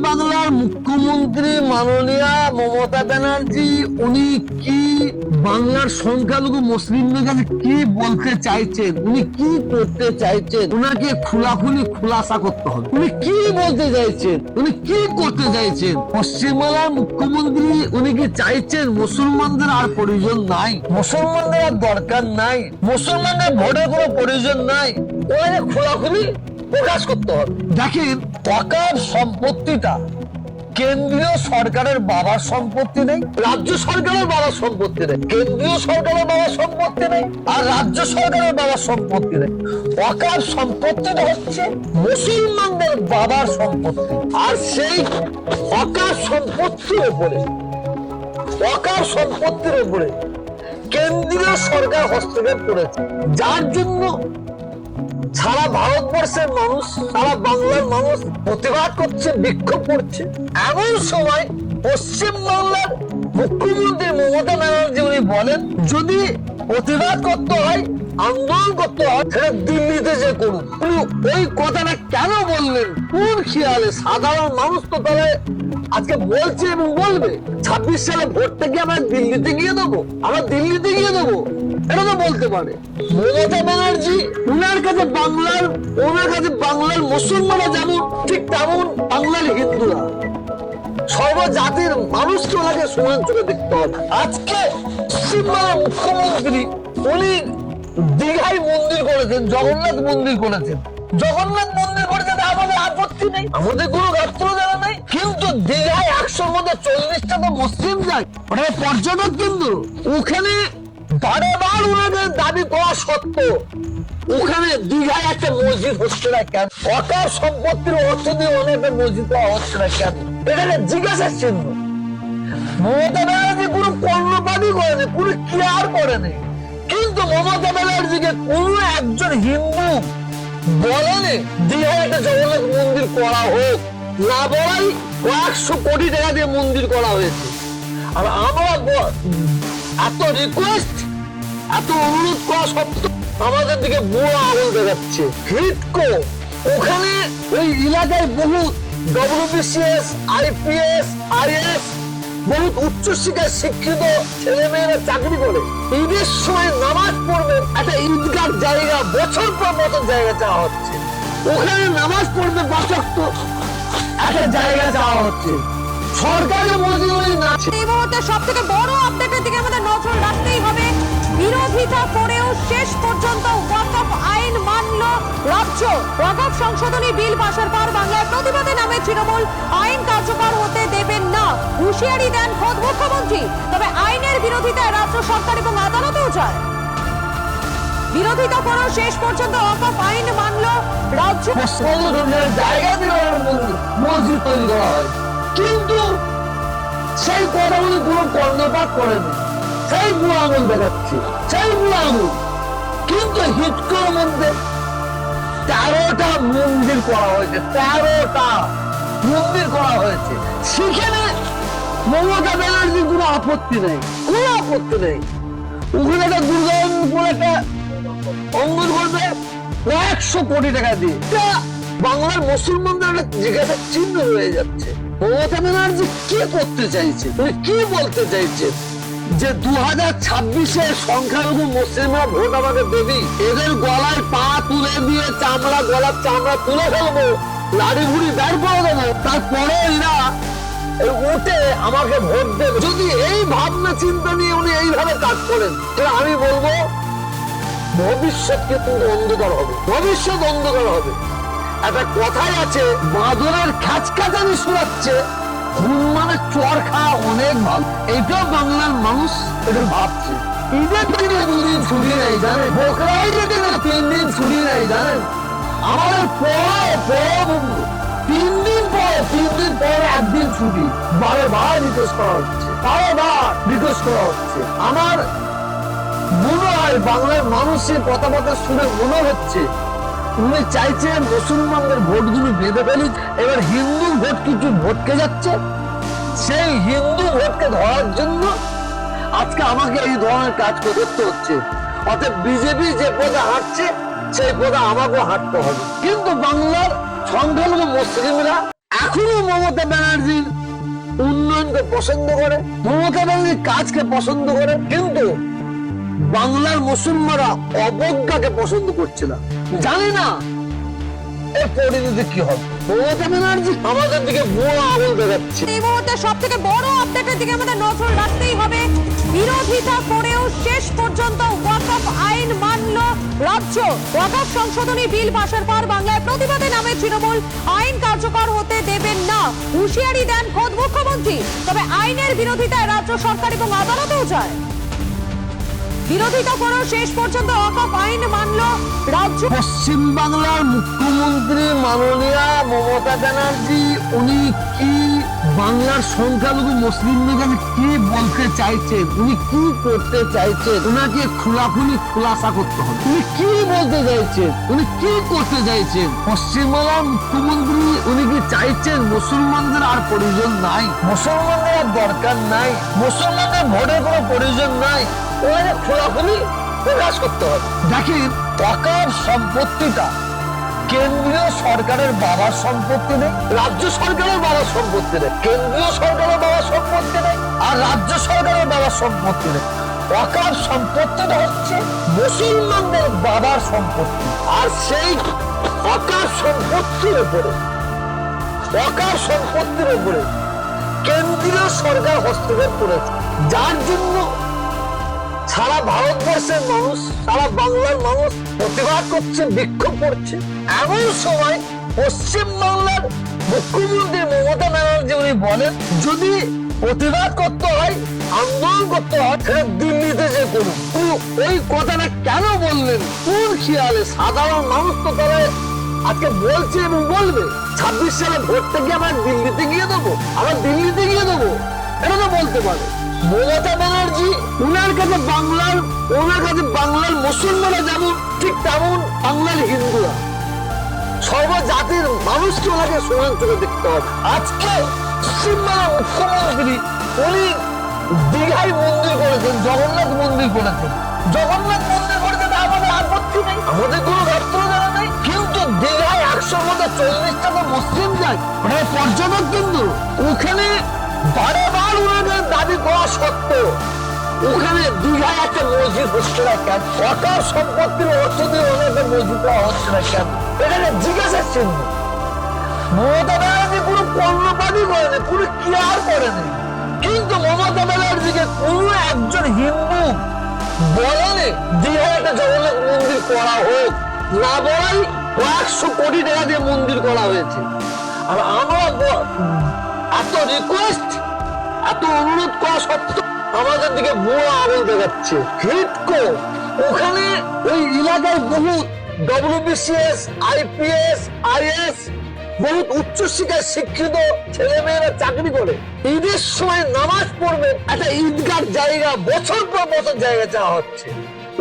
বাংলার মুখ্যমন্ত্রী মাননীয়া মমতা ব্যানার্জি, উনি কি বাংলার সংখ্যালঘু মুসলিমদের কাছে কি বলতে চাইছেন? উনি কি করতে চাইছেন? উনাকে খোলাখুলি খুলাসা করতে হবে। উনি কি বলতে চাইছেন? উনি কি করতে চাইছেন? পশ্চিমবাংলার মুখ্যমন্ত্রী, উনি কি চাইছেন? মুসলমানদের আর প্রয়োজন নাই। মুসলমানদের আর দরকার নাই। মুসলমানদের ভোটের কোনো প্রয়োজন নাই। ওনাকে খোলাখুলি প্রকাশ করতে হবে। দেখেন ওয়াকার সম্পত্তিটা কেন্দ্রীয় সরকারের বাবার সম্পত্তি নেই রাজ্য সরকারের বাবার সম্পত্তি নেই কেন্দ্রীয় সরকারের বাবার সম্পত্তি নেই আর রাজ্য সরকারের বাবার সম্পত্তি নেই। অকার সম্পত্তিটা হচ্ছে মুসলমানদের বাবার সম্পত্তি আর সেই অকার সম্পত্তির উপরে অকার সম্পত্তির উপরে কেন্দ্রীয় সরকার হস্তক্ষেপ করেছে। যার জন্য সারা ভারতবর্ষের মানুষ, সারা বাংলার মানুষ প্রতিবাদ করছে, বিক্ষোভ করছে। এমন সময় পশ্চিম বাংলার মুখ্যমন্ত্রী মমতা ব্যানার্জি উনি বলেন, যদি প্রতিবাদ করতে হয়, আন্দোলন করতে হয়, সেটা দিল্লিতে যে করুন। ওই কথাটা কেন বললেন? কোন খেয়ালে? সাধারণ মানুষ তো তাহলে আজকে বলছে এবং বলবে, ছাব্বিশ সালে ভোটটা কি আমরা দিল্লিতে গিয়ে দেবো? আমরা দিল্লিতে গিয়ে দেবো? এটা তো বলতে পারে। মমতা ব্যানার্জি ওনার কাছে বাংলার, ওনার কাছে বাংলার মুসলমানরা যেমন, ঠিক তেমন বাংলার হিন্দুরা। সর্বজাতির মানুষকে ওনাকে সমান চোখে দেখতে হবে। আজকে পশ্চিমবাংলার মুখ্যমন্ত্রী, উনি দীঘায় মন্দির করেছেন, জগন্নাথ মন্দির করেছেন। জগন্নাথ মন্দির করেছেন আমাদের আপত্তি নেই। আমাদের কোনো গাত্র কিন্তু দীঘায় একশোর মধ্যে চল্লিশটা তো যায়। পর্যটক কিন্তু। ওখানে ওনাদের দাবি করা ওখানে দীঘায় একটা মসজিদ হচ্ছে না কেন? অকার সম্পত্তির অর্থ দিয়ে অনেকটা মসজিদ করা হচ্ছে না কেন? চিহ্ন। মমতা ব্যানার্জি কোনো কর্ণপাতই করেনি, কোনো কেয়ার করেনি। কিন্তু মমতা ব্যানার্জিকে কোনো একজন হিন্দু বলেনি, দীঘায় একটা জগন্নাথ মন্দির করা হোক। না বলাই কয়েকশো কোটি টাকা দিয়ে মন্দির করা হয়েছে। আর আমরা এত রিকোয়েস্ট এত অনুরোধ করা সত্ত্বেও আমাদের দিকে বুড়ো আঙুল দেখাচ্ছে। হিটকো, ওখানে ওই এলাকায় বহু ডব্লিউবিসিএস আইপিএস আইএস বহুত উচ্চশিক্ষায় শিক্ষিত ছেলে মেয়েরা চাকরি করে। ঈদের সময় নামাজ পড়বে, একটা ঈদগার জায়গা বছর পর বছর জায়গা চাওয়া হচ্ছে। ওখানে নামাজ পড়বে বাসক্ত একটা জায়গা চাওয়া হচ্ছে। সরকারি মজুরি না এই মুহূর্তে সব থেকে বড় আপডেটের দিকে আমাদের নজর রাখতেই হবে। বিরোধিতা করেও শেষ পর্যন্ত ওয়াকফ আইন মানল রাজ্য। ওয়াকফ সংশোধনী বিল পাশের পর বাংলার প্রতিবাদে নামে তৃণমূল। আইন কার্যকর হতে দেবেন না। হুঁশিয়ারি দেন খোদ মুখ্যমন্ত্রী। তবে আইনের বিরোধিতায় রাজ্য সরকার এবং আদালতেও যায়। বিরোধিতা করেও শেষ পর্যন্ত ওয়াকফ আইন মানল রাজ্য জায়গা দিয়ে মসজিদ তৈরি করা কিন্তু সেই কথাগুলি কোনো কর্ণপাত করেনি সেই বুড়ো আঙুল দেখাচ্ছে। সেই বুড়ো আঙুল কিন্তু হিটকোর মধ্যে তেরোটা মন্দির করা হয়েছে। তেরোটা মন্দির করা হয়েছে। সেখানে মমতা ব্যানার্জির কোনো আপত্তি নেই। কোনো আপত্তি নেই। ওখানে একটা দুর্গাপুর একটা অঙ্গন করবে? কোটি টাকা দিয়ে। বাংলার মুসলমানদের জিজ্ঞাসা চিহ্ন যাচ্ছে। মমতা ব্যানার্জি কি করতে চাইছে? কি বলতে চাইছে? যে দু হাজার ছাব্বিশে সংখ্যালঘু মুসলিমরা ভোট আমাকে দেবি। এদের গলায় পা তুলে দিয়ে চামড়া, গলার চামড়া তুলে ফেলব, লাড়ি ঘুড়ি বের করে দেবো। তারপরে এরা উঠে আমাকে ভোট দেবে। যদি এই ভাবনা চিন্তা নিয়ে উনি এইভাবে কাজ করেন আমি বলব ভবিষ্যৎ কিন্তু অন্ধকার হবে, ভবিষ্যৎ অন্ধকার হবে। একটা কথাই আছে, বাদরের শোনাচ্ছে মানে চর খাওয়া অনেক ভালো। বাংলার মানুষ এটা ভাবছে। ঈদের দিনে দুদিন ছুটি নেই, জানেন? দিনে তিন দিন ছুটি নেই, জানেন? আমাদের তিন দিন পরে, তিন দিন পরে একদিন ছুটি। বারে বার রিকোয়েস্ট করা হচ্ছে, বারে বার রিকোয়েস্ট করা হচ্ছে। আমার মনে হয় বাংলার মানুষের কথা কথা শুনে মনে হচ্ছে উনি চাইছেন মুসলমানদের ভোটগুলো বেঁধে ফেলি এবার হিন্দু ভোট কিছু ভোটকে যাচ্ছে? সেই হিন্দু ভোটকে ধরার জন্য আজকে আমাকে এই ধরনের কাজ করতে হচ্ছে। অর্থাৎ বিজেপি যে পথে হাঁটছে, সেই পথে আমাকেও হাঁটতে হবে। কিন্তু বাংলার সংখ্যালঘু মুসলিমরা এখনও মমতা ব্যানার্জির উন্নয়নকে পছন্দ করে, মমতা ব্যানার্জির কাজকে পছন্দ করে, কিন্তু বাংলার মুসলমানরা অবজ্ঞাকে পছন্দ করছে না জানি না? এর পরিণতি কি হবে? ব্যানার্জি আমাদের দিকে আঙুল দেখাচ্ছে। এই মুহূর্তে সব থেকে বড় আপডেটের দিকে আমাদের নজর রাখতেই হবে। বিরোধিতা করেও শেষ পর্যন্ত ওয়াকফ আইন মানল রাজ্য। ওয়াকফ সংশোধনী বিল পাশের পর বাংলায় প্রতিবাদে নামে তৃণমূল। আইন কার্যকর হতে দেবেন না। হুঁশিয়ারি দেন খোদ মুখ্যমন্ত্রী। তবে আইনের বিরোধিতায় রাজ্য সরকার এবং আদালতেও যায়। বিরোধিতা করেও শেষ পর্যন্ত ওয়াকফ আইন মানল রাজ্য পশ্চিম বাংলার মুখ্যমন্ত্রী মাননীয়া মমতা ব্যানার্জি, উনি কি বাংলার সংখ্যালঘু মুসলিমদের কাছে কি বলতে চাইছেন? উনি কি করতে চাইছেন? ওনাকে খোলাখুলি খোলাসা করতে হবে। উনি কি বলতে চাইছেন? উনি কি করতে চাইছেন? পশ্চিমবাংলার মুখ্যমন্ত্রী, উনি কি চাইছেন মুসলমানদের আর প্রয়োজন নাই? মুসলমানদের আর দরকার নাই? মুসলমানদের ভোটের কোনো প্রয়োজন নাই? ওনাকে খোলাখুলি প্রকাশ করতে হবে। দেখেন টাকার সম্পত্তিটা কেন্দ্রীয় সরকারের বাবার সম্পত্তি নেই রাজ্য সরকারের বাবার সম্পত্তি নেই কেন্দ্রীয় সরকারের বাবার সম্পত্তি নেই আর রাজ্য সরকারের বাবার সম্পত্তি নেই। ওয়াকার সম্পত্তিটা হচ্ছে মুসলমানদের বাবার সম্পত্তি আর সেই ওয়াকার সম্পত্তির উপরে ওয়াকার সম্পত্তির উপরে কেন্দ্রীয় সরকার হস্তক্ষেপ করেছে। যার জন্য সারা ভারতবর্ষের মানুষ, সারা বাংলার মানুষ প্রতিবাদ করছে, বিক্ষোভ করছে। এমন সময় পশ্চিম বাংলার মুখ্যমন্ত্রী মমতা ব্যানার্জি উনি বলেন, যদি প্রতিবাদ করতে হয়, আন্দোলন করতে হয়, সেটা দিল্লিতে যে করুন। ওই কথাটা কেন বললেন? কোন খেয়ালে? সাধারণ মানুষ তো তারা আজকে বলছে এবং বলবে। ছাব্বিশ সালে ভোটটা কি আমরা দিল্লিতে গিয়ে দেবো? আবার দিল্লিতে গিয়ে দেবো? এটা তো বলতে পারে। মমতা ব্যানার্জি ওনার কাছে বাংলার, ওনার কাছে বাংলার মুসলমানরা যেমন, ঠিক তেমন বাংলার হিন্দুরা। সর্বজাতির মানুষকে ওনাকে সমান চোখে দেখতে হবে। আজকে পশ্চিমবাংলার মুখ্যমন্ত্রী, উনি দীঘায় মন্দির করেছেন, জগন্নাথ মন্দির করেছেন। জগন্নাথ মন্দির করেছেন, আমাদের আপত্তি নেই, আমাদের কোনো দপ্তর জানা নেই। কিন্তু দীঘায় একশো মধ্যে চল্লিশটা তো মুসলিম যায়। ওটা পর্যটক কিন্তু ওখানে ওনাদের দাবি করা সত্ত্বেও ওখানে দীঘায় একটা মসজিদ হচ্ছে না কেন সরকার সম্পত্তির অর্থ দিয়ে মসজিদ হচ্ছে না কেন? এখানে জিজ্ঞাসার চিহ্ন। মমতা ব্যানার্জি কোনো কর্ণপাতই করেনি, কোনো কেয়ার করেনি। কিন্তু মমতা ব্যানার্জিকে কোনো একজন হিন্দু বলেনি দীঘায় একটা জগন্নাথ মন্দির করা হোক। না বলাই কয়েকশো কোটি টাকা দিয়ে মন্দির করা হয়েছে। আর আমরা এত রিকোয়েস্ট এত অনুরোধ করা সত্ত্বেও আমাদের দিকে বুড়ো আঙুল দেখাচ্ছে। হিটকো ওখানে ওই এলাকায় বহু ডব্লিউবিসিএস আইপিএস আইএস বহুত উচ্চশিক্ষায় শিক্ষিত ছেলে মেয়েরা চাকরি করে। ঈদের সময় নামাজ পড়বে, একটা ঈদগার জায়গা, বছর পর বছর জায়গা চাওয়া হচ্ছে।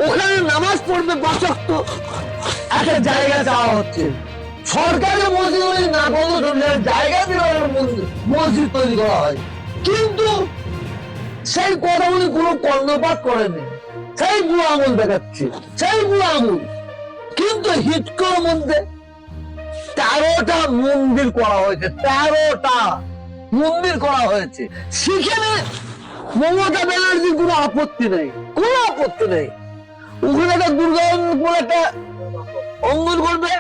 ওখানে নামাজ পড়বে বছর তো একটা জায়গা চাওয়া হচ্ছে। সরকারি মসজিদ না বন্ধ জায়গা দিয়ে মসজিদ তৈরি করা হয়। কিন্তু সেই কথাগুলি কোনো কর্ণপাত করেনি সেই বুড়ো আঙুল দেখাচ্ছে, সেই বুড়ো আঙুল। কিন্তু হিটকোর মধ্যে তেরোটা মন্দির করা হয়েছে, তেরোটা মন্দির করা হয়েছে। সেখানে মমতা ব্যানার্জির কোনো আপত্তি নেই, কোনো আপত্তি নেই। ওখানে একটা দুর্গাপুর একটা অঙ্গন করবে,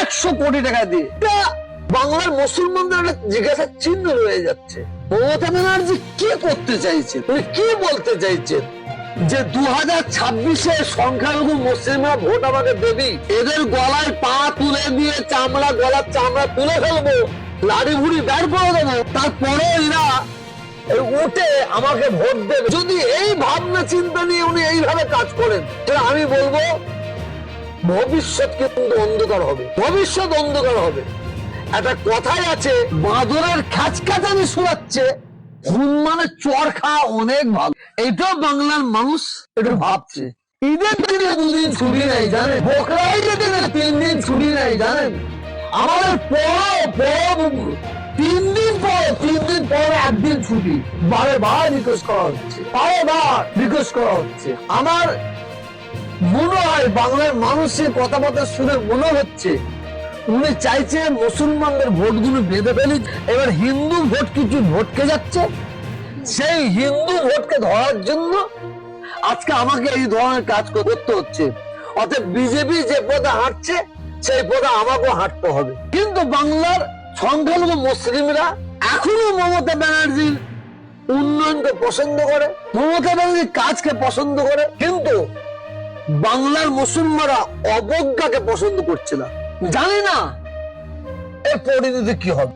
একশো কোটি টাকা দিয়ে। বাংলার মুসলমানদের একটা জিজ্ঞাসা চিহ্ন রয়ে যাচ্ছে। মমতা ব্যানার্জি কি করতে চাইছে? উনি কি বলতে চাইছেন যে দু হাজার ছাব্বিশে সংখ্যালঘু মুসলিমরা ভোট আমাকে দেবি। এদের গলায় পা তুলে দিয়ে চামড়া, গলার চামড়া তুলে ফেলব, লাড়ি ভুড়ি বের করে দেবো। তারপরে এরা উঠে আমাকে ভোট দেবে। যদি এই ভাবনা চিন্তা নিয়ে উনি এইভাবে কাজ করেন, তাহলে আমি বলব, ভবিষ্যৎ কিন্তু অন্ধকার হবে। ভবিষ্যৎ অন্ধকার হবে। একটা কথাই আছে, বাঁদরের খাচখাচানি শোনাচ্ছে। মানে চর খাওয়া অনেক ভালো। এইটাও বাংলার মানুষ একটু ভাবছে। ঈদের দিনে দুদিন ছুটি নেই, জানেন? বকরা ঈদের দিনে তিন দিন ছুটি নেই, জানেন? আমাদের পর পর তিন দিন পর তিন দিন পর একদিন ছুটি। বারে বার রিকোয়েস্ট করা হচ্ছে। বারে বার রিকোয়েস্ট করা হচ্ছে। আমার মনে হয় বাংলার মানুষের কথাবার্তা শুনে মনে হচ্ছে উনি চাইছে মুসলমানদের ভোটগুলো বেঁধে ফেলি এবার হিন্দু ভোট কিছু ভটকে যাচ্ছে। সেই হিন্দু ভোটকে ধরার জন্য আজকে আমাকে এই ধরনের কাজ করতে হচ্ছে। অর্থাৎ বিজেপি যে পদে হাঁটছে, সেই পদে আমাকেও হাঁটতে হবে। কিন্তু বাংলার সংখ্যালঘু মুসলিমরা এখনও মমতা ব্যানার্জির উন্নয়নকে পছন্দ করে, মমতা ব্যানার্জির কাজকে পছন্দ করে, কিন্তু বাংলার মুসলমানরা অবজ্ঞাকে পছন্দ করছে না। জানি না। এর পরিণতি কি হবে?